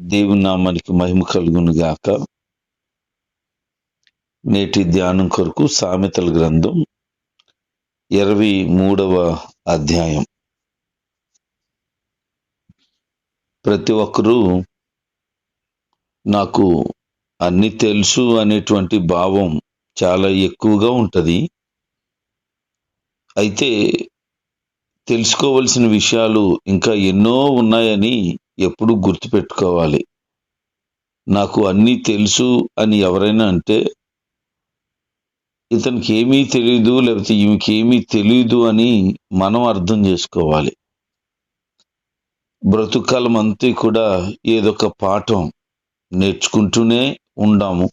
దేవుని నామానికి మహిమ కలుగును గాక. నేటి ధ్యానం కొరకు సామెతల గ్రంథం ఇరవై మూడవ అధ్యాయం. ప్రతి ఒక్కరూ నాకు అన్ని తెలుసు అనేటువంటి భావం చాలా ఎక్కువగా ఉంటుంది. అయితే తెలుసుకోవలసిన విషయాలు ఇంకా ఎన్నో ఉన్నాయని ఎప్పుడు గుర్తుపెట్టుకోవాలి. నాకు అన్నీ తెలుసు అని ఎవరైనా అంటే ఇతనికి ఏమీ తెలియదు లేకపోతే ఈమెకి ఏమీ తెలియదు అని మనం అర్థం చేసుకోవాలి. బ్రతుకాలం అంతా కూడా ఏదొక పాఠం నేర్చుకుంటూనే ఉండాము.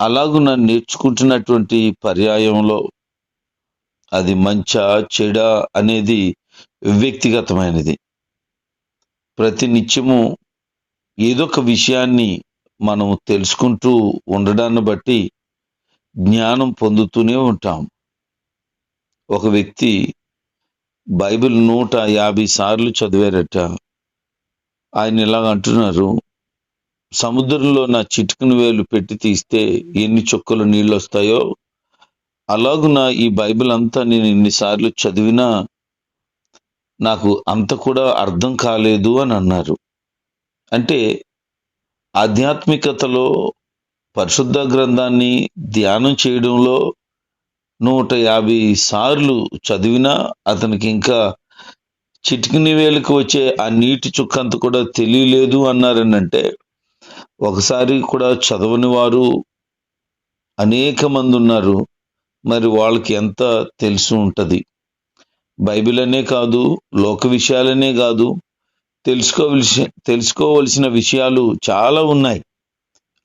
అలాగున నేర్చుకుంటున్నటువంటి పర్యాయంలో అది మంచా చెడ అనేది వ్యక్తిగతమైనది. ప్రతి నిత్యము ఏదో ఒక విషయాన్ని మనం తెలుసుకుంటూ ఉండడాన్ని బట్టి జ్ఞానం పొందుతూనే ఉంటాం. ఒక వ్యక్తి బైబిల్ నూట యాభై సార్లు చదివారట. ఆయన ఇలాగ అంటున్నారు సముద్రంలో నా చిటికను వేలు పెట్టి తీస్తే ఎన్ని చుక్కలు నీళ్ళు వస్తాయో అలాగున ఈ బైబిల్ అంతా నేను ఎన్నిసార్లు చదివినా నాకు అంత కూడా అర్థం కాలేదు అని అన్నారు. అంటే ఆధ్యాత్మికతలో పరిశుద్ధ గ్రంథాన్ని ధ్యానం చేయడంలో నూట యాభై సార్లు చదివినా అతనికి ఇంకా చిటికిని వేలకు వచ్చే ఆ నీటి చుక్కంత కూడా తెలియలేదు అన్నారనంటే ఒకసారి కూడా చదవని వారు అనేక మంది ఉన్నారు. మరి వాళ్ళకి ఎంత తెలిసి ఉంటుంది? బైబిల్ అనే కాదు లోక విషయాలనే కాదు. తెలుసుకోవలసి తెలుసుకోవలసిన విషయాలు చాలా ఉన్నాయి.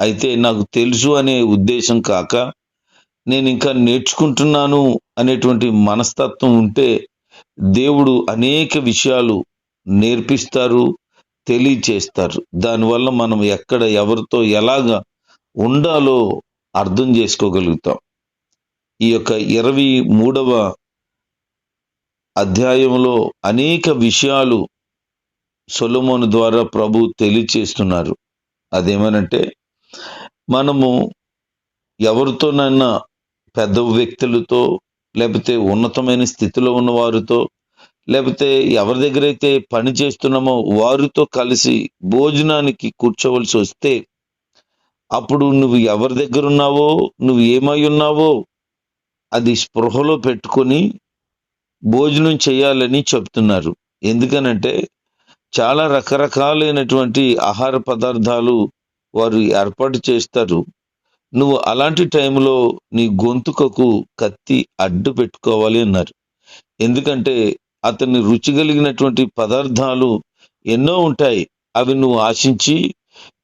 అయితే నాకు తెలుసు అనే ఉద్దేశం కాక నేను ఇంకా నేర్చుకుంటున్నాను అనేటువంటి మనస్తత్వం ఉంటే దేవుడు అనేక విషయాలు నేర్పిస్తారు తెలియచేస్తారు. దానివల్ల మనం ఎక్కడ ఎవరితో ఎలాగా ఉండాలో అర్థం చేసుకోగలుగుతాం. ఈ యొక్క ఇరవై మూడవ అధ్యాయంలో అనేక విషయాలు సొలమోను ద్వారా ప్రభు తెలియచేస్తున్నారు. అదేమనంటే మనము ఎవరితోనైనా పెద్ద వ్యక్తులతో లేకపోతే ఉన్నతమైన స్థితిలో ఉన్న వారితో లేకపోతే ఎవరి దగ్గర అయితే పని చేస్తున్నామో వారితో కలిసి భోజనానికి కూర్చోవలసి వస్తే అప్పుడు నువ్వు ఎవరి దగ్గర ఉన్నావో నువ్వు ఏమై ఉన్నావో అది స్పృహలో పెట్టుకొని భోజనం చేయాలని చెప్తున్నారు. ఎందుకనంటే చాలా రకరకాలైనటువంటి ఆహార పదార్థాలు వారు ఏర్పాటు చేస్తారు. నువ్వు అలాంటి టైంలో నీ గొంతుకకు కత్తి అడ్డు పెట్టుకోవాలి అన్నారు. ఎందుకంటే అతన్ని రుచి కలిగినటువంటి పదార్థాలు ఎన్నో ఉంటాయి. అవి నువ్వు ఆశించి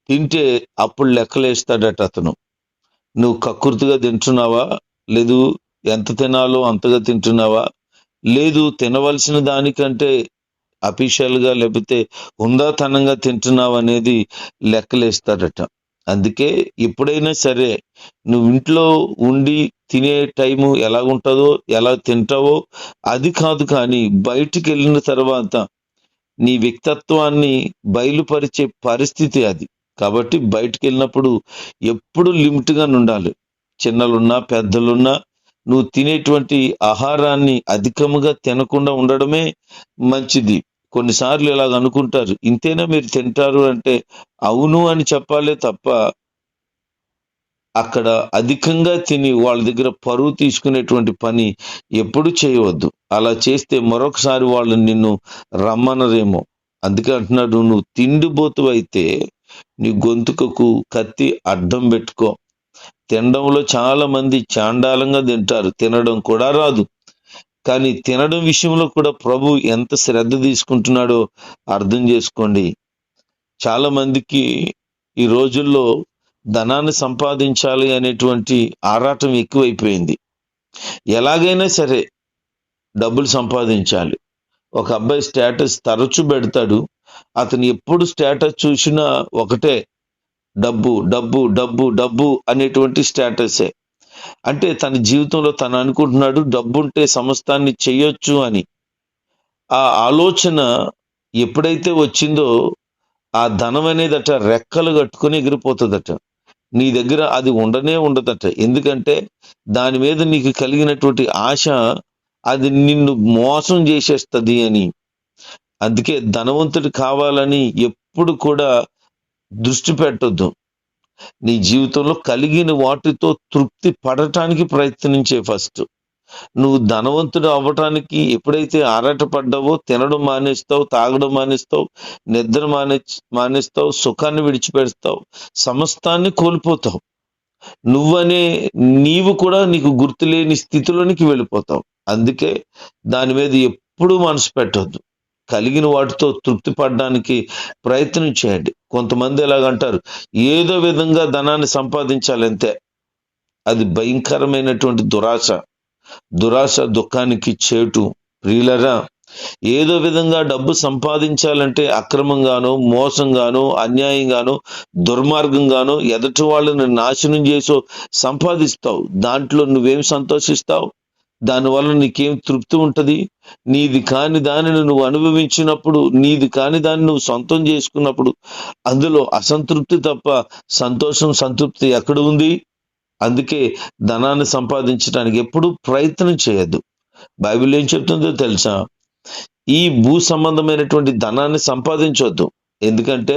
తింటే అప్పుడు లెక్కలేస్తాడట అతను. నువ్వు కకృతిగా తింటున్నావా? లేదు ఎంత తినాలో అంతగా తింటున్నావా? లేదు తినవలసిన దానికంటే అఫీషియల్గా లేకపోతే హుందాతనంగా తింటున్నావు అనేది లెక్కలేస్తారట. అందుకే ఎప్పుడైనా సరే నువ్వు ఇంట్లో ఉండి తినే టైము ఎలా ఉంటుందో ఎలా తింటావో అది కాదు కానీ బయటికి వెళ్ళిన తర్వాత నీ వ్యక్తిత్వాన్ని బయలుపరిచే పరిస్థితి అది. కాబట్టి బయటికి వెళ్ళినప్పుడు ఎప్పుడు లిమిట్గా ఉండాలి చిన్నలున్నా పెద్దలున్నా నువ్వు తినేటువంటి ఆహారాన్ని అధికముగా తినకుండా ఉండడమే మంచిది. కొన్నిసార్లు ఇలాగ అనుకుంటారు ఇంతేనా మీరు తింటారు? అంటే అవును అని చెప్పాలే తప్ప అక్కడ అధికంగా తిని వాళ్ళ దగ్గర పరువు తీసుకునేటువంటి పని ఎప్పుడు చేయవద్దు. అలా చేస్తే మరొకసారి వాళ్ళు నిన్ను రమ్మనరేమో. అందుకే అంటున్నాడు నువ్వు తిండిపోతు అయితే నీ గొంతుకకు కత్తి అడ్డం పెట్టుకో. తినడంలో చాలా మంది చాండాలంగా తింటారు. తినడం కూడా రాదు. కానీ తినడం విషయంలో కూడా ప్రభు ఎంత శ్రద్ధ తీసుకుంటున్నాడో అర్థం చేసుకోండి. చాలా మందికి ఈ రోజుల్లో ధనాన్ని సంపాదించాలి అనేటువంటి ఆరాటం ఎక్కువైపోయింది. ఎలాగైనా సరే డబ్బులు సంపాదించాలి. ఒక అబ్బాయి స్టేటస్ తరచు పెడతాడు. అతను ఎప్పుడు స్టేటస్ చూసినా ఒకటే డబ్బు డబ్బు డబ్బు డబ్బు అనేటువంటి స్టేటసే. అంటే తన జీవితంలో తను అనుకుంటున్నాడు డబ్బుంటే సమస్తాన్ని చేయొచ్చు అని. ఆ ఆలోచన ఎప్పుడైతే వచ్చిందో ఆ ధనం అనేదట రెక్కలు కట్టుకొని ఎగిరిపోతుందట. నీ దగ్గర అది ఉండనే ఉండదట. ఎందుకంటే దాని మీద నీకు కలిగినటువంటి ఆశ అది నిన్ను మోసం చేసేస్తుంది అని. అందుకే ధనవంతుడు కావాలని ఎప్పుడు కూడా దృష్టి పెట్టొద్దు. నీ జీవితంలో కలిగిన వాటితో తృప్తి పడటానికి ప్రయత్నించే ఫస్ట్. నువ్వు ధనవంతుడు అవ్వటానికి ఎప్పుడైతే ఆరాటపడ్డావో తినడం మానేస్తావు తాగడం మానేస్తావు నిద్ర మానే మానేస్తావు సుఖాన్ని విడిచిపెడతావు సమస్తాన్ని కోల్పోతావు. నువ్వనే నీవు కూడా నీకు గుర్తులేని స్థితిలోనికి వెళ్ళిపోతావు. అందుకే దాని మీద ఎప్పుడూ మనసు పెట్టొద్దు. కలిగిన వాటితో తృప్తి పడడానికి ప్రయత్నం చేయండి. కొంతమంది ఎలాగంటారు? ఏదో విధంగా ధనాన్ని సంపాదించాలంతే అది భయంకరమైనటువంటి దురాశ. దురాశ దుఃఖానికి చేటు. ప్రియులరా ఏదో విధంగా డబ్బు సంపాదించాలంటే అక్రమంగానో మోసంగానో అన్యాయంగానో దుర్మార్గంగానో ఎదటి వాళ్ళని నాశనం చేసో సంపాదిస్తావు. దాంట్లో నువ్వేం సంతోషిస్తావు? దానివల్ల నీకేం తృప్తి ఉంటుంది? నీది కాని దానిని నువ్వు అనుభవించినప్పుడు నీది కాని దాన్ని నువ్వు సొంతం చేసుకున్నప్పుడు అందులో అసంతృప్తి తప్ప సంతోషం సంతృప్తి ఎక్కడ ఉంది? అందుకే ధనాన్ని సంపాదించడానికి ఎప్పుడూ ప్రయత్నం చేయొద్దు. బైబిల్ ఏం చెప్తుందో తెలుసా? ఈ భూ సంబంధమైనటువంటి ధనాన్ని సంపాదించవద్దు ఎందుకంటే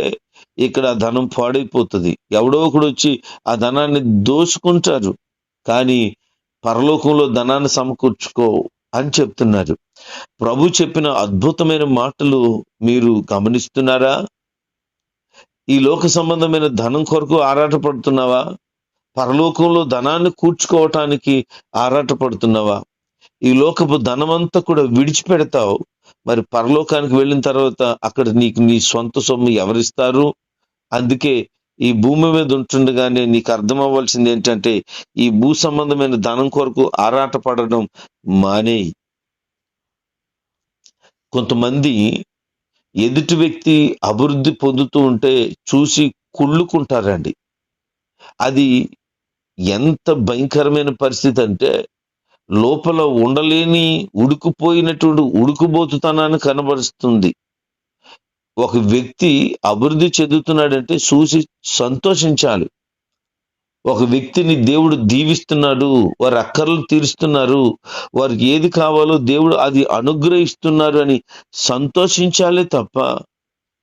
ఇక్కడ ఆ ధనం పాడైపోతుంది. ఎవడో ఒకడు వచ్చి ఆ ధనాన్ని దోచుకుంటారు కానీ పరలోకంలో ధనాన్ని సమకూర్చుకో అని చెప్తున్నారు. ప్రభు చెప్పిన అద్భుతమైన మాటలు మీరు గమనిస్తున్నారా? ఈ లోక సంబంధమైన ధనం కొరకు ఆరాటపడుతున్నావా? పరలోకంలో ధనాన్ని కూర్చుకోవటానికి ఆరాటపడుతున్నావా? ఈ లోకపు ధనమంతా కూడా విడిచిపెడతావు. మరి పరలోకానికి వెళ్ళిన తర్వాత అక్కడ నీకు నీ సొంత సొమ్ము ఎవరిస్తారు? అందుకే ఈ భూమి మీద ఉంటుండగానే నీకు అర్థం అవ్వాల్సింది ఏంటంటే ఈ భూ సంబంధమైన ధనం కొరకు ఆరాటపడడం మానేయి. కొంతమంది ఎదుటి వ్యక్తి అభివృద్ధి పొందుతూ ఉంటే చూసి కుళ్ళుకుంటారండి. అది ఎంత భయంకరమైన పరిస్థితి అంటే లోపల ఉండలేని ఉడుకుపోయినటువంటి ఉడుకుబోతుతనాన్ని కనబరుస్తుంది. ఒక వ్యక్తి అభివృద్ధి చెందుతున్నాడంటే చూసి సంతోషించాలి. ఒక వ్యక్తిని దేవుడు దీవిస్తున్నాడు వారి అక్కర్లు తీరుస్తున్నారు వారికి ఏది కావాలో దేవుడు అది అనుగ్రహిస్తున్నారు అని సంతోషించాలే తప్ప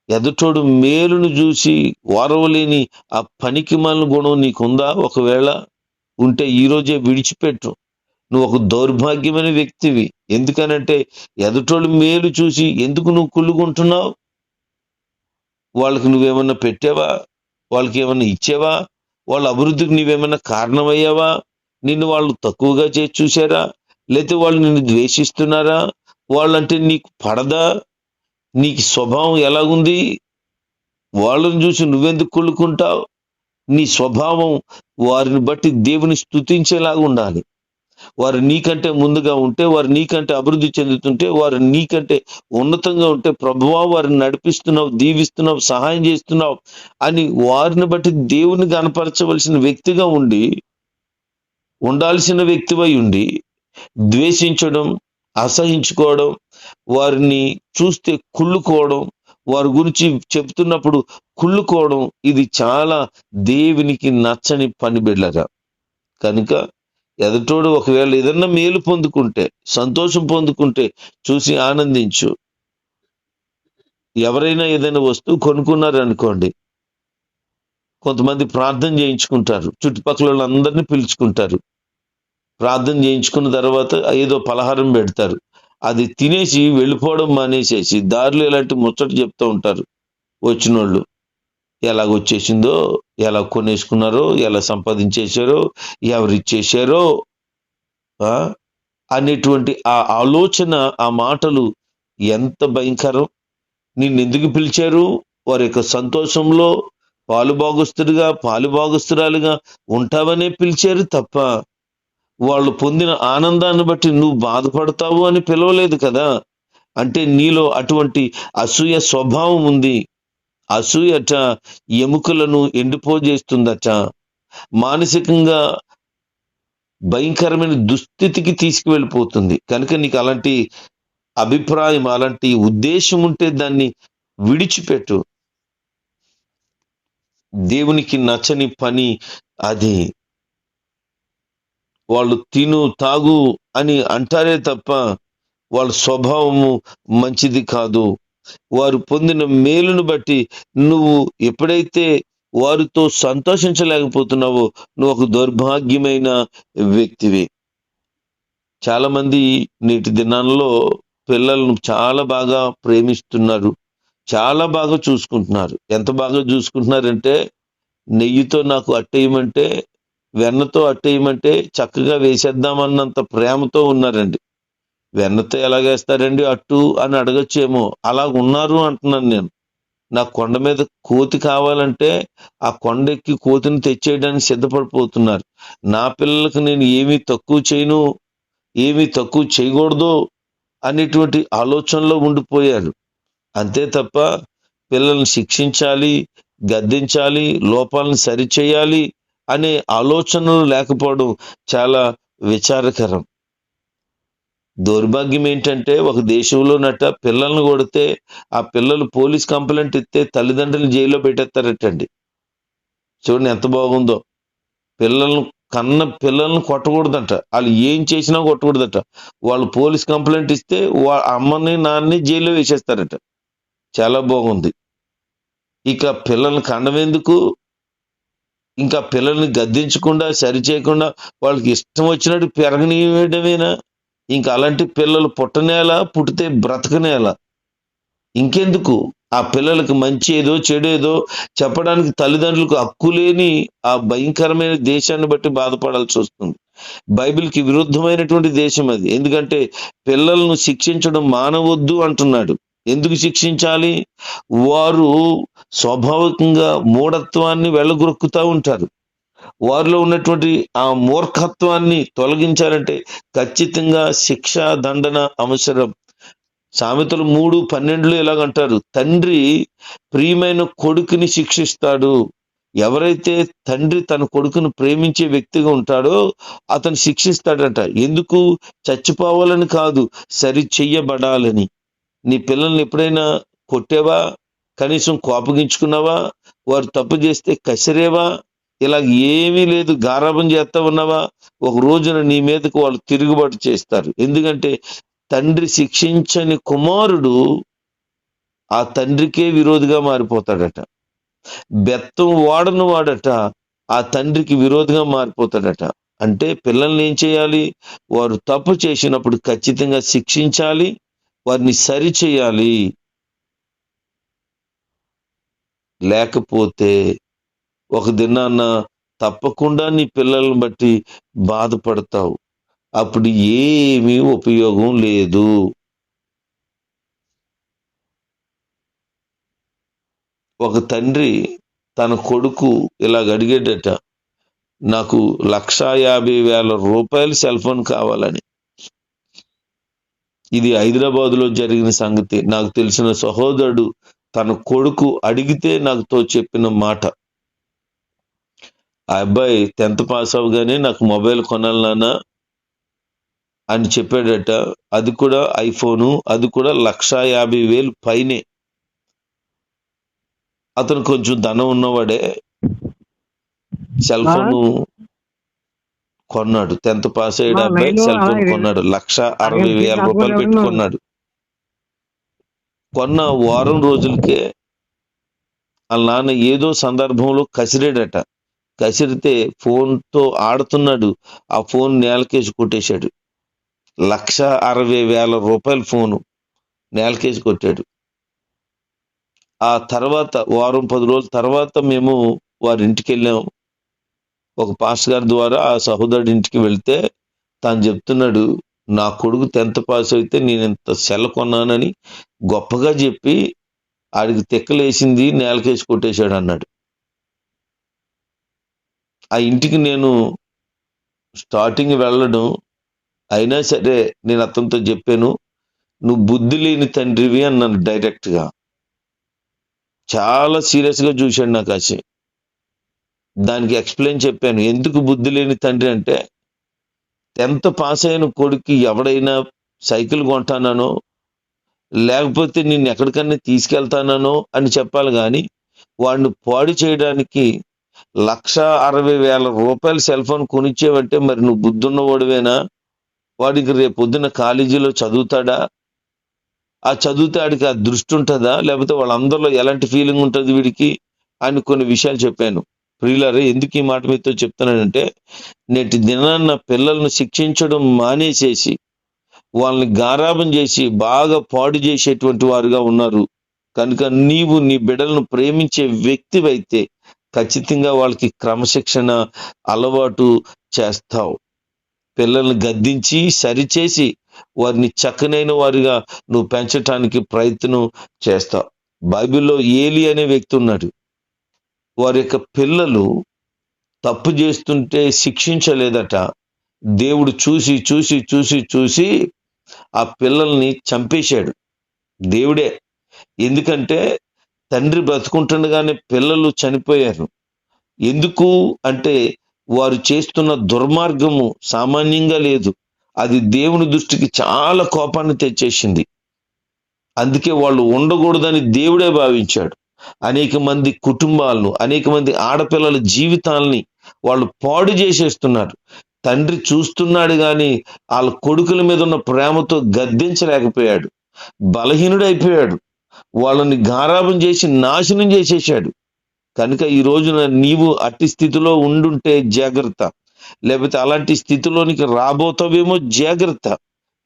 ఎదుటోడు మేలును చూసి వారవలేని ఆ పనికి గుణం నీకుందా? ఒకవేళ ఉంటే ఈ రోజే విడిచిపెట్టు. నువ్వు ఒక దౌర్భాగ్యమైన వ్యక్తివి. ఎందుకనంటే ఎదుటోడు మేలు చూసి ఎందుకు నువ్వు కుళ్ళుకుంటున్నావు? వాళ్ళకి నువ్వేమన్నా పెట్టావా? వాళ్ళకి ఏమన్నా ఇచ్చావా? వాళ్ళ అభివృద్ధికి నీవేమన్నా కారణమయ్యావా? నిన్ను వాళ్ళు తక్కువగా చేసి చూసారా లేకపోతే వాళ్ళు నిన్ను ద్వేషిస్తున్నారా? వాళ్ళంటే నీకు పడదా? నీకు స్వభావం ఎలాగుంది? వాళ్ళని చూసి నువ్వెందుకు కుళ్ళుకుంటావు నీ స్వభావం వారిని బట్టి దేవుని స్తుతించేలాగా ఉండాలి. వారు నీకంటే ముందుగా ఉంటే వారు నీకంటే అభివృద్ధి చెందుతుంటే వారు నీకంటే ఉన్నతంగా ఉంటే ప్రభువా వారిని నడిపిస్తున్నావు దీవిస్తున్నావు సహాయం చేస్తున్నావు అని వారిని బట్టి దేవుని కనపరచవలసిన వ్యక్తిగా ఉండి ఉండాల్సిన వ్యక్తివై ఉండి ద్వేషించడం అసహించుకోవడం వారిని చూస్తే కుళ్ళుకోవడం వారి గురించి చెప్తున్నప్పుడు కుళ్ళుకోవడం ఇది చాలా దేవునికి నచ్చని పని బిడ్డగా కనుక ఎదటోడు ఒకవేళ ఏదన్నా మేలు పొందుకుంటే సంతోషం పొందుకుంటే చూసి ఆనందించు. ఎవరైనా ఏదైనా వస్తువు కొనుక్కున్నారు అనుకోండి కొంతమంది ప్రార్థన చేయించుకుంటారు. చుట్టుపక్కల వాళ్ళందరినీ పిలుచుకుంటారు. ప్రార్థన చేయించుకున్న తర్వాత ఏదో పలహారం పెడతారు. అది తినేసి వెళ్ళిపోవడం మానేసేసి దారిలో ఇలాంటి ముచ్చట చెప్తూ ఉంటారు. వచ్చిన వాళ్ళు ఎలాగొచ్చేసిందో ఎలా కొనేసుకున్నారో ఎలా సంపాదించేశారో ఎవరు ఇచ్చేశారో ఆ? అనేటువంటి ఆ ఆలోచన ఆ మాటలు ఎంత భయంకరం. నిన్ను ఎందుకు పిలిచారు? వారి యొక్క సంతోషంలో పాలుభాగస్తుడిగా పాలుభాగస్తురాలుగా ఉంటావనే పిలిచారు తప్ప వాళ్ళు పొందిన ఆనందాన్ని బట్టి నువ్వు బాధపడతావు అని పిలవలేదు కదా. అంటే నీలో అటువంటి అసూయ స్వభావం ఉంది. అసూయట ఎముకలను ఎండిపోజేస్తుందట. మానసికంగా భయంకరమైన దుస్థితికి తీసుకువెళ్ళిపోతుంది. కనుక నీకు అలాంటి అభిప్రాయం అలాంటి ఉద్దేశం ఉంటే దాన్ని విడిచిపెట్టు. దేవునికి నచ్చని పని అది. వాళ్ళు తిను తాగు అని అంటారే తప్ప వాళ్ళ స్వభావము మంచిది కాదు. వారు పొందిన మేలును బట్టి నువ్వు ఎప్పుడైతే వారితో సంతోషించలేకపోతున్నావో నువ్వు ఒక దౌర్భాగ్యమైన వ్యక్తివి. చాలా మంది నేటి దినాల్లో పిల్లలను చాలా బాగా ప్రేమిస్తున్నారు. చాలా బాగా చూసుకుంటున్నారు. ఎంత బాగా చూసుకుంటున్నారంటే నెయ్యితో నాకు అట్టేయమంటే వెన్నతో అట్టేయమంటే చక్కగా వేసేద్దామన్నంత ప్రేమతో ఉన్నారండి. వెన్నతో ఎలాగేస్తారండి అట్టు అని అడగచ్చేమో. అలా ఉన్నారు అంటున్నాను నేను. నా కొండ మీద కోతి కావాలంటే ఆ కొండ ఎక్కి కోతిని తెచ్చేయడానికి సిద్ధపడిపోతున్నారు. నా పిల్లలకు నేను ఏమీ తక్కువ చేయను ఏమీ తక్కువ చేయకూడదు అనేటువంటి ఆలోచనలో ఉండిపోయారు. అంతే తప్ప పిల్లల్ని శిక్షించాలి గద్దించాలి లోపాలను సరిచేయాలి అనే ఆలోచనలు లేకపోవడం చాలా విచారకరం. దౌర్భాగ్యం ఏంటంటే ఒక దేశంలో నట పిల్లల్ని కొడితే ఆ పిల్లలు పోలీస్ కంప్లైంట్ ఇస్తే తల్లిదండ్రులు జైల్లో పెట్టేస్తారటండి. చూడండి ఎంత బాగుందో. పిల్లలను కన్న పిల్లల్ని కొట్టకూడదంట. వాళ్ళు ఏం చేసినా కొట్టకూడదట. వాళ్ళు పోలీస్ కంప్లైంట్ ఇస్తే అమ్మని నాన్నని జైల్లో వేసేస్తారట. చాలా బాగుంది. ఇక పిల్లల్ని కండవెందుకు ఇంకా పిల్లల్ని గద్దించకుండా సరి చేయకుండా వాళ్ళకి ఇష్టం వచ్చినట్టు పెరగనియడమేనా? ఇంకా అలాంటి పిల్లలు పుట్టనేలా పుట్టితే బ్రతకనేలా. ఇంకెందుకు? ఆ పిల్లలకు మంచి ఏదో చెడు ఏదో చెప్పడానికి తల్లిదండ్రులకు హక్కు లేని ఆ భయంకరమైన దేశాన్ని బట్టి బాధపడాల్సి వస్తుంది. బైబిల్కి విరుద్ధమైనటువంటి దేశం అది. ఎందుకంటే పిల్లలను శిక్షించడం మానవద్దు అంటున్నాడు. ఎందుకు శిక్షించాలి? వారు స్వాభావికంగా మూఢత్వాన్ని వెళ్ళగొరుకుతూ ఉంటారు. వారిలో ఉన్నటువంటి ఆ మూర్ఖత్వాన్ని తొలగించాలంటే ఖచ్చితంగా శిక్ష దండన అవసరం. సామెతలు మూడు పన్నెండులో ఇలాగంటారు తండ్రి ప్రియమైన కొడుకుని శిక్షిస్తాడు. ఎవరైతే తండ్రి తన కొడుకును ప్రేమించే వ్యక్తిగా ఉంటాడో అతను శిక్షిస్తాడట. ఎందుకు? చచ్చిపోవాలని కాదు సరి చెయ్యబడాలని నీ పిల్లల్ని ఎప్పుడైనా కొట్టేవా? కనీసం కోపగించుకున్నావా? వారు తప్పు చేస్తే కసిరేవా? ఇలా ఏమీ లేదు గారాబం చేస్తా ఉన్నావా? ఒక రోజున నీ మీదకు వాళ్ళు తిరుగుబాటు చేస్తారు. ఎందుకంటే తండ్రి శిక్షించని కుమారుడు ఆ తండ్రికే విరోధిగా మారిపోతాడట. బెత్తం వాడను వాడట ఆ తండ్రికి విరోధిగా మారిపోతాడట. అంటే పిల్లల్ని ఏం చేయాలి? వారు తప్పు చేసినప్పుడు ఖచ్చితంగా శిక్షించాలి వారిని సరిచేయాలి లేకపోతే ఒక దినాన్న తప్పకుండా నీ పిల్లల్ని బట్టి బాధపడతావు. అప్పుడు ఏమీ ఉపయోగం లేదు. ఒక తండ్రి తన కొడుకు ఇలాగ అడిగేటట నాకు లక్షా యాభై వేల రూపాయలు సెల్ ఫోన్ కావాలని. ఇది హైదరాబాద్లో జరిగిన సంగతి. నాకు తెలిసిన సహోదరుడు తన కొడుకు అడిగితే నాకుతో చెప్పిన మాట. ఆ అబ్బాయి టెన్త్ పాస్ అవగానే నాకు మొబైల్ కొనాలి నాన్న అని చెప్పాడట. అది కూడా ఐఫోను అది కూడా లక్షా యాభై వేలు పైనే. అతను కొంచెం ధనం ఉన్నవాడే. సెల్ ఫోన్ కొన్నాడు. టెన్త్ పాస్ అయ్యాడు అబ్బాయి సెల్ ఫోన్. కొన్నాడు. లక్ష అరవై వేల రూపాయలు కాకుండా పెట్టి ఉన్నాను. కొన్నాడు. కొన్న వారం రోజులకే వాళ్ళ నాన్న ఏదో సందర్భంలో కసిరాడట. కసిరితే ఫోన్తో ఆడుతున్నాడు. ఆ ఫోన్ నేలకేసి కొట్టేశాడు. లక్ష అరవై వేల రూపాయల ఫోను నేలకేసి కొట్టాడు. ఆ తర్వాత వారం పది రోజుల తర్వాత మేము వారి ఇంటికి వెళ్ళాం. ఒక పాస్టర్ గారి ద్వారా ఆ సహోదరుడి ఇంటికి వెళ్తే తాను చెప్తున్నాడు నా కొడుకు టెన్త్ పాస్ అయితే నేను ఇంత సెల్ కొన్నానని గొప్పగా చెప్పి ఆడికి తిక్కలేసింది నేలకేసి కొట్టేశాడు అన్నాడు. ఆ ఇంటికి నేను స్టార్టింగ్ వెళ్ళడం అయినా సరే నేను అతనితో చెప్పాను నువ్వు బుద్ధి లేని తండ్రివి అన్నాను డైరెక్ట్గా చాలా సీరియస్గా చూశాడు నాకు కాసి దానికి ఎక్స్ప్లెయిన్ చెప్పాను ఎందుకు బుద్ధి లేని తండ్రి అంటే టెన్త్ పాస్ అయిన కొడుకు ఎవడైనా సైకిల్ కొంటానో లేకపోతే నేను లేకపోతే నిన్ను ఎక్కడికన్నా తీసుకెళ్తానో అని చెప్పాలి కానీ వాడిని పాడు చేయడానికి లక్ష అరవై వేల రూపాయలు సెల్ ఫోన్ కొనిచ్చేవంటే మరి నువ్వు బుద్ధున్నవాడువేనా? వాడికి రేపు పొద్దున్న కాలేజీలో చదువుతాడా? ఆ చదివితే ఆడికి ఆ దృష్టి ఉంటుందా? లేకపోతే వాళ్ళందరిలో ఎలాంటి ఫీలింగ్ ఉంటుంది వీడికి? అని కొన్ని విషయాలు చెప్పాను. ప్రియులారే ఎందుకు ఈ మాట మీతో చెప్తున్నానంటే నేటి దినాన్న పిల్లల్ని శిక్షించడం మానేసేసి వాళ్ళని గారాబం చేసి బాగా పాడు చేసేటువంటి వారుగా ఉన్నారు. కనుక నీవు నీ బిడ్డలను ప్రేమించే వ్యక్తివైతే ఖచ్చితంగా వాళ్ళకి క్రమశిక్షణ అలవాటు చేస్తావు. పిల్లల్ని గద్దించి సరిచేసి వారిని చక్కనైన వారిగా నువ్వు పెంచటానికి ప్రయత్నం చేస్తావు. బైబిల్లో ఏలి అనే వ్యక్తి ఉన్నాడు. వారి యొక్క పిల్లలు తప్పు చేస్తుంటే శిక్షించలేదట. దేవుడు చూసి చూసి చూసి చూసి ఆ పిల్లల్ని చంపేశాడు. దేవుడే. ఎందుకంటే తండ్రి బ్రతుకుంటుండగానే పిల్లలు చనిపోయారు. ఎందుకు అంటే వారు చేస్తున్న దుర్మార్గము సామాన్యంగా లేదు. అది దేవుని దృష్టికి చాలా కోపాన్ని తెచ్చేసింది. అందుకే వాళ్ళు ఉండకూడదని దేవుడే భావించాడు. అనేక మంది కుటుంబాలను అనేక మంది ఆడపిల్లల జీవితాలని వాళ్ళు పాడు చేసేస్తున్నారు. తండ్రి చూస్తున్నాడు కానీ వాళ్ళ కొడుకుల మీద ఉన్న ప్రేమతో గద్దించలేకపోయాడు. బలహీనుడైపోయాడు. వాళ్ళని గారాభం చేసి నాశనం చేసేసాడు. కనుక ఈ రోజున నీవు అట్టి స్థితిలో ఉండుంటే జాగ్రత్త. లేకపోతే అలాంటి స్థితిలోనికి రాబోతావేమో జాగ్రత్త.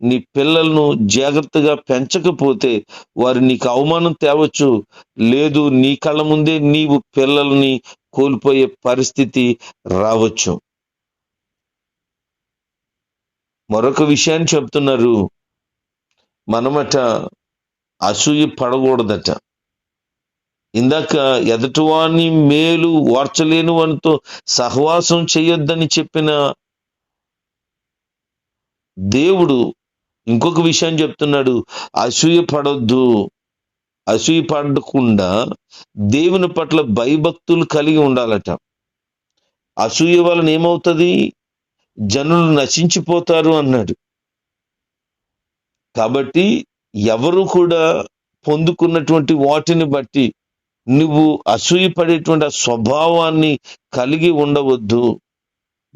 నీ పిల్లలను జాగ్రత్తగా పెంచకపోతే వారు నీకు అవమానం తేవచ్చు. లేదు నీ కళ్ళ ముందే నీవు పిల్లల్ని కోల్పోయే పరిస్థితి రావచ్చు. మరొక విషయాన్ని చెప్తున్నారు. మనమట అసూయ పడకూడదట. ఇందాక ఎదటివాని మేలు ఓర్చలేని వానితో సహవాసం చేయొద్దని చెప్పిన దేవుడు ఇంకొక విషయం చెప్తున్నాడు. అసూయ పడొద్దు. అసూయ పడకుండా దేవుని పట్ల భయభక్తులు కలిగి ఉండాలట. అసూయ వలన ఏమవుతుంది? జనులు నశించిపోతారు అన్నాడు. కాబట్టి ఎవరు కూడా పొందుకున్నటువంటి వాటిని బట్టి నువ్వు అసూయపడేటువంటి ఆ స్వభావాన్ని కలిగి ఉండవద్దు.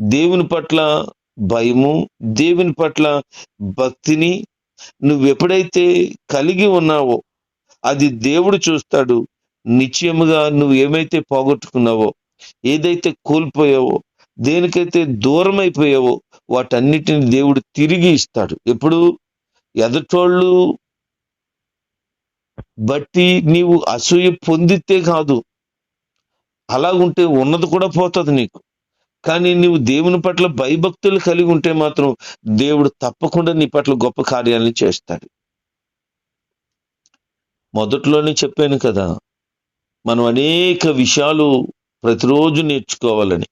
దేవుని పట్ల భయము దేవుని పట్ల భక్తిని నువ్వు ఎప్పుడైతే కలిగి ఉన్నావో అది దేవుడు చూస్తాడు. నిశ్చయముగా నువ్వు ఏమైతే పోగొట్టుకున్నావో ఏదైతే కోల్పోయావో దేనికైతే దూరం అయిపోయావో వాటన్నిటిని దేవుడు తిరిగి ఇస్తాడు. ఎప్పుడు? ఎదటోళ్ళు బట్టి నీవు అసూయ పొందితే కాదు. అలాగుంటే ఉన్నది కూడా పోతుంది నీకు. కానీ నీవు దేవుని పట్ల భయభక్తులు కలిగి ఉంటే మాత్రం దేవుడు తప్పకుండా నీ పట్ల గొప్ప కార్యాలను చేస్తాడు. మొదట్లోనే చెప్పాను కదా మనం అనేక విషయాలు ప్రతిరోజు నేర్చుకోవాలని.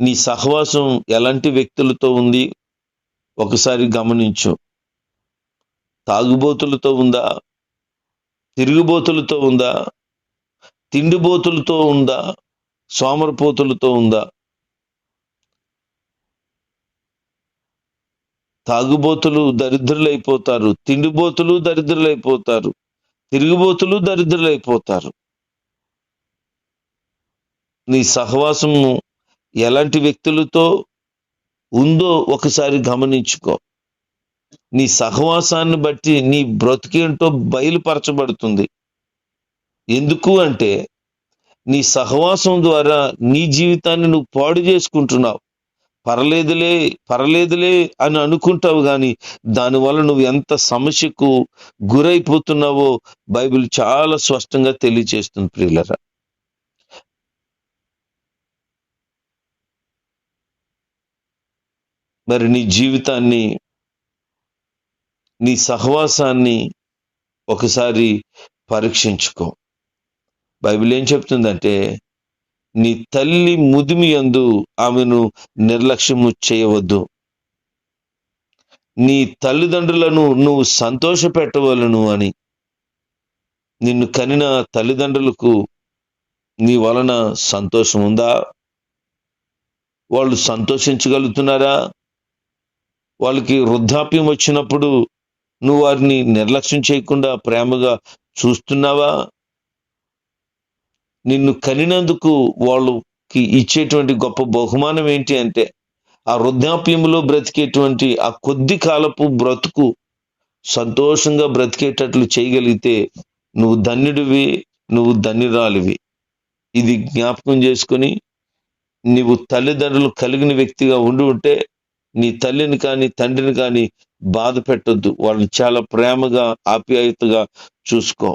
నీ సహవాసం ఎలాంటి వ్యక్తులతో ఉంది? ఒకసారి గమనించు. తాగుబోతులతో ఉందా? తిరుగుబోతులతో ఉందా? తిండిబోతులతో ఉందా? సోమరపోతులతో ఉందా? తాగుబోతులు దరిద్రులైపోతారు తిండిబోతులు దరిద్రులైపోతారు తిరుగుబోతులు దరిద్రులైపోతారు. నీ సహవాసము ఎలాంటి వ్యక్తులతో ఉందో ఒకసారి గమనించుకో. నీ సహవాసాన్ని బట్టి నీ బ్రతికేంటో బయలుపరచబడుతుంది. ఎందుకు అంటే నీ సహవాసం ద్వారా నీ జీవితాన్ని నువ్వు పాడు చేసుకుంటున్నావు. పర్లేదులే పర్లేదులే అని అనుకుంటావు కానీ దానివల్ల నువ్వు ఎంత సమస్యకు గురైపోతున్నావో బైబిల్ చాలా స్పష్టంగా తెలియజేస్తుంది ప్రియులరా. మరి నీ జీవితాన్ని నీ సహవాసాన్ని ఒకసారి పరీక్షించుకో. బైబిల్ ఏం చెప్తుందంటే నీ తల్లి ముదిమి యందు ఆమెను నిర్లక్ష్యము చేయవద్దు. నీ తల్లిదండ్రులను నువ్వు సంతోష పెట్టవలను అని. నిన్ను కనిన తల్లిదండ్రులకు నీ వలన సంతోషం ఉందా? వాళ్ళు సంతోషించగలుగుతున్నారా? వాళ్ళకి వృద్ధాప్యం వచ్చినప్పుడు నువ్వు వారిని నిర్లక్ష్యం చేయకుండా ప్రేమగా చూస్తున్నావా? నిన్ను కనినందుకు వాళ్ళకి ఇచ్చేటువంటి గొప్ప బహుమానం ఏంటి అంటే ఆ వృద్ధాప్యంలో బ్రతికేటువంటి ఆ కొద్ది కాలపు బ్రతుకు సంతోషంగా బ్రతికేటట్లు చేయగలిగితే నువ్వు ధన్యుడివి నువ్వు ధన్యురాలివి. ఇది జ్ఞాపకం చేసుకొని నీవు తల్లిదండ్రులు కలిగిన వ్యక్తిగా ఉండి ఉంటే నీ తల్లిని కానీ తండ్రిని కానీ బాధ పెట్టొద్దు. వాళ్ళని చాలా ప్రేమగా ఆప్యాయతగా చూసుకో.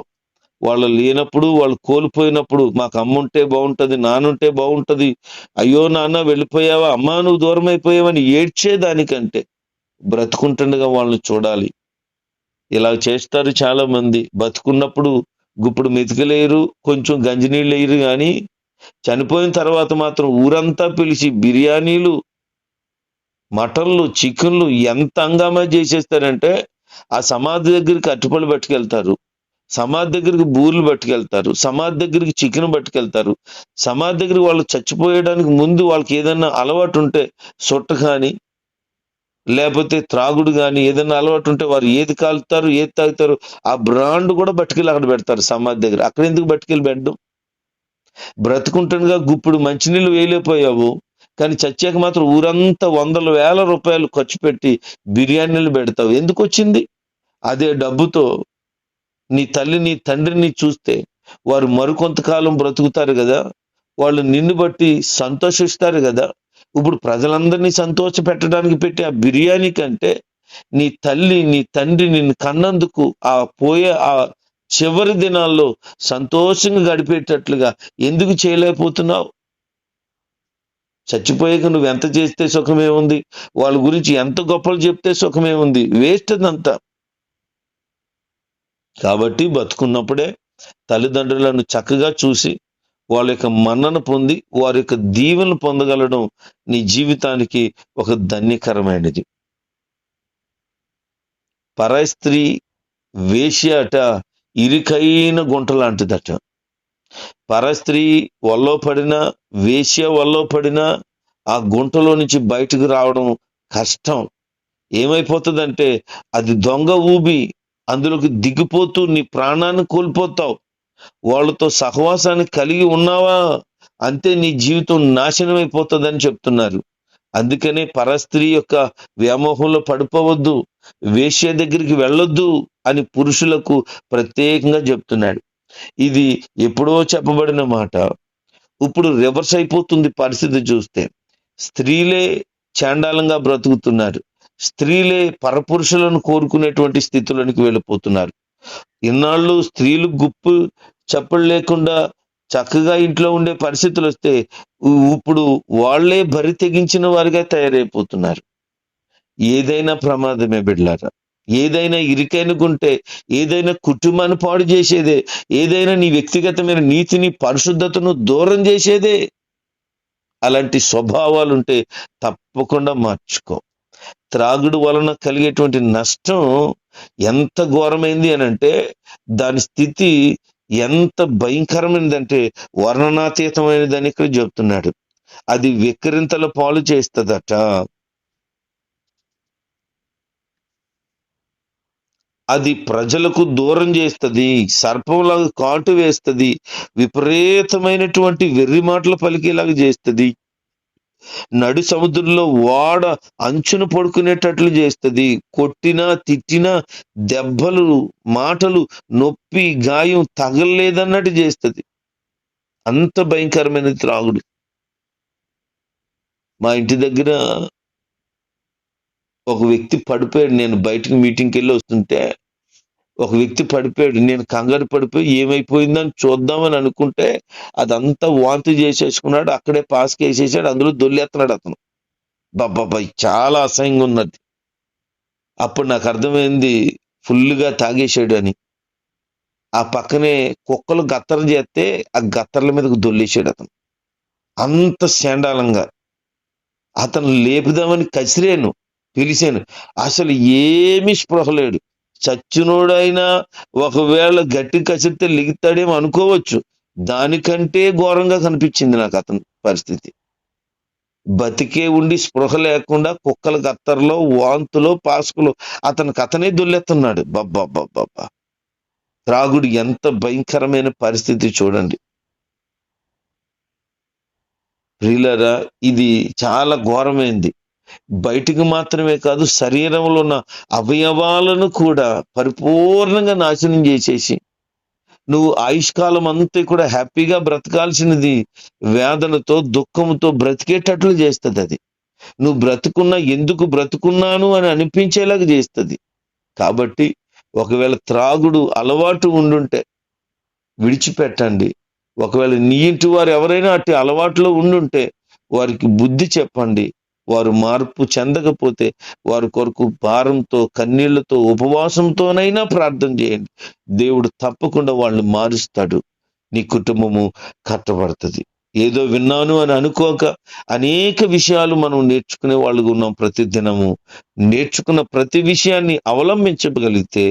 వాళ్ళు లేనప్పుడు వాళ్ళు కోల్పోయినప్పుడు మాకు అమ్మ ఉంటే బాగుంటది నానుంటే బాగుంటది. అయ్యో నాన్న వెళ్ళిపోయావా? అమ్మా నువ్వు దూరం అయిపోయావని ఏడ్చేదానికంటే బ్రతుకుంటుండగా వాళ్ళని చూడాలి. ఇలా చేస్తారు చాలా మంది బతుకున్నప్పుడు గుప్పుడు మెతికలేరు కొంచెం గంజినీళ్ళు వేయరు కానీ చనిపోయిన తర్వాత మాత్రం ఊరంతా పిలిచి బిర్యానీలు మటన్లు చికెన్లు ఎంత హంగామా చేసేస్తారంటే ఆ సమాధి దగ్గరికి అట్టుపళ్ళు పట్టుకెళ్తారు. సమాధి దగ్గరికి బూర్లు పట్టుకెళ్తారు. సమాధి దగ్గరికి చికెన్ పట్టుకెళ్తారు. సమాధి దగ్గరికి వాళ్ళు చచ్చిపోయడానికి ముందు వాళ్ళకి ఏదైనా అలవాటు ఉంటే సొట్ట కానీ లేకపోతే త్రాగుడు కానీ ఏదైనా అలవాటు ఉంటే వారు ఏది కాలుతారు ఏది తాగుతారు ఆ బ్రాండ్ కూడా బట్టుకెళ్ళి అక్కడ పెడతారు సమాధి దగ్గర. అక్కడ ఎందుకు పట్టుకెళ్ళి పెట్టడం? బ్రతుకుంటుండగా గుప్పుడు మంచినీళ్ళు వేయలేకపోయావు. కానీ చచ్చాక మాత్రం ఊరంతా వందల వేల రూపాయలు ఖర్చు పెట్టి బిర్యానీలు పెడతావు. ఎందుకు వచ్చింది? అదే డబ్బుతో నీ తల్లి నీ తండ్రిని చూస్తే వారు మరికొంతకాలం బ్రతుకుతారు కదా? వాళ్ళు నిన్ను బట్టి సంతోషిస్తారు కదా? ఇప్పుడు ప్రజలందరినీ సంతోష పెట్టడానికి పెట్టి ఆ బిర్యానీ కంటే నీ తల్లి నీ తండ్రి నిన్ను కన్నందుకు ఆ పోయే ఆ చివరి దినాల్లో సంతోషంగా గడిపేటట్లుగా ఎందుకు చేయలేకపోతున్నావు? చచ్చిపోయాక నువ్వు ఎంత చేస్తే సుఖమే ఉంది? వాళ్ళ గురించి ఎంత గొప్పలు చెప్తే సుఖమే ఉంది? వేస్ట్ అదంతా కాబట్టి బతుకున్నప్పుడే తల్లిదండ్రులను చక్కగా చూసి వాళ్ళ యొక్క మన్నను పొంది వారి యొక్క దీవెను పొందగలడం నీ జీవితానికి ఒక ధన్యకరమైనది. పరాయి స్త్రీ వేశ్య అట ఇరుకైన గుంట లాంటిదట. పరస్త్రీ వల్లో పడినా వేశ్య వల్లో పడినా ఆ గుంటలో నుంచి బయటకు రావడం కష్టం. ఏమైపోతుందంటే అది దొంగ ఊబి అందులోకి దిగిపోతూ నీ ప్రాణాన్ని కోల్పోతావు. వాళ్ళతో సహవాసాన్ని కలిగి ఉన్నావా? అంతే నీ జీవితం నాశనం అయిపోతుందని చెప్తున్నారు. అందుకనే పరస్త్రీ యొక్క వ్యామోహంలో పడిపోవద్దు వేశ్య దగ్గరికి వెళ్ళొద్దు అని పురుషులకు ప్రత్యేకంగా చెప్తున్నాడు. ఇది ఎప్పుడో చెప్పబడిన మాట. ఇప్పుడు రివర్స్ అయిపోతుంది పరిస్థితి చూస్తే. స్త్రీలే చాండాలంగా బ్రతుకుతున్నారు. స్త్రీలే పరపురుషులను కోరుకునేటువంటి స్థితిలోనికి వెళ్ళిపోతున్నారు. ఇన్నాళ్ళు స్త్రీలు గుప్పు చప్పుడు లేకుండా చక్కగా ఇంట్లో ఉండే పరిస్థితులు వస్తే ఇప్పుడు వాళ్ళే బరి తెగించిన వారిగా తయారైపోతున్నారు. ఏదైనా ప్రమాదమే బిడ్లారా. ఏదైనా ఇరికైనకుంటే ఏదైనా కుటుంబాన్ని పాడు చేసేదే ఏదైనా నీ వ్యక్తిగతమైన నీతిని పరిశుద్ధతను దూరం చేసేదే అలాంటి స్వభావాలు ఉంటే తప్పకుండా మార్చుకో. త్రాగుడు వలన కలిగేటువంటి నష్టం ఎంత ఘోరమైంది అని అంటే దాని స్థితి ఎంత భయంకరమైనదంటే వర్ణనాతీతమైనదని ఇక్కడ చెప్తున్నాడు. అది వికరింతల పాలు చేస్తుందట. అది ప్రజలకు దూరం చేస్తుంది సర్పంలాగా కాటు వేస్తుంది విపరీతమైనటువంటి వెర్రి మాటలు పలికేలాగా చేస్తుంది. నడు సముద్రంలో వాడ అంచును పడుకునేటట్లు చేస్తుంది. కొట్టినా తిట్టినా దెబ్బలు మాటలు నొప్పి గాయం తగలలేదన్నట్టు చేస్తుంది. అంత భయంకరమైన త్రాగుడు. మా ఇంటి దగ్గర ఒక వ్యక్తి పడిపోయాడు నేను బయటకు మీటింగ్కి వెళ్ళి వస్తుంటే ఒక వ్యక్తి పడిపోయాడు నేను కంగారు పడిపోయి ఏమైపోయిందని చూద్దామని అనుకుంటే అదంతా వాంతి చేసేసుకున్నాడు అక్కడే పాస్ వేసేసాడు అందులో దొల్లేస్తున్నాడు అతను. బాబాబాయ్ చాలా అసహ్యంగా ఉన్నది. అప్పుడు నాకు అర్థమైంది ఫుల్గా తాగేసాడు అని. ఆ పక్కనే కుక్కలు గత్తర చేస్తే ఆ గత్తర్ల మీదకు దొల్లేసాడు అతను. అంత శాండాలంగా. అతను లేపుదామని కసిరేను. పిలిచాను అసలు ఏమి స్పృహ లేడు. చచ్చినోడైనా ఒకవేళ గట్టి కసిరితే లిగుతాడేమో అనుకోవచ్చు. దానికంటే ఘోరంగా కనిపించింది నాకు అతని పరిస్థితి. బతికే ఉండి స్పృహ లేకుండా కుక్కల కత్తర్లో వాంతులో పాసుకులో అతని కథనే దొల్లెత్తున్నాడు బబ్బా త్రాగుడు ఎంత భయంకరమైన పరిస్థితి చూడండి. ప్రియులరా ఇది చాలా ఘోరమైంది. బయటికి మాత్రమే కాదు శరీరంలో ఉన్న అవయవాలను కూడా పరిపూర్ణంగా నాశనం చేసేసి నువ్వు ఆయుష్కాలం అంతా కూడా హ్యాపీగా బ్రతకాల్సినది వేదనతో దుఃఖంతో బ్రతికేటట్లు చేస్తుంది అది. నువ్వు బ్రతుకున్నా ఎందుకు బ్రతుకున్నాను అని అనిపించేలాగా చేస్తుంది. కాబట్టి ఒకవేళ త్రాగుడు అలవాటు ఉండుంటే విడిచిపెట్టండి. ఒకవేళ నీ ఇంటి వారు ఎవరైనా అట్టి అలవాటులో ఉండుంటే వారికి బుద్ధి చెప్పండి. వారు మార్పు చెందకపోతే వారి కొరకు భారంతో కన్నీళ్ళతో ఉపవాసంతోనైనా ప్రార్థన చేయండి. దేవుడు తప్పకుండా వాళ్ళని మారుస్తాడు. నీ కుటుంబము కట్టబడుతుంది. ఏదో విన్నాను అని అనుకోక అనేక విషయాలు మనం నేర్చుకునే వాళ్ళు ఉన్నాం ప్రతి దినము. నేర్చుకున్న ప్రతి విషయాన్ని అవలంబించగలిగితే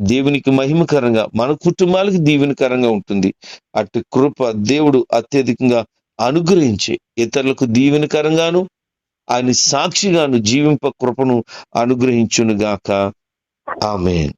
దేవునికి మహిమకరంగా మన కుటుంబాలకు దీవెనకరంగా ఉంటుంది. అటు కృప దేవుడు అత్యధికంగా అనుగ్రహించి ఇతరులకు దీవెనకరంగాను ఆయన సాక్షిగాను జీవింప కృపను అనుగ్రహించునుగాక. ఆమెన్.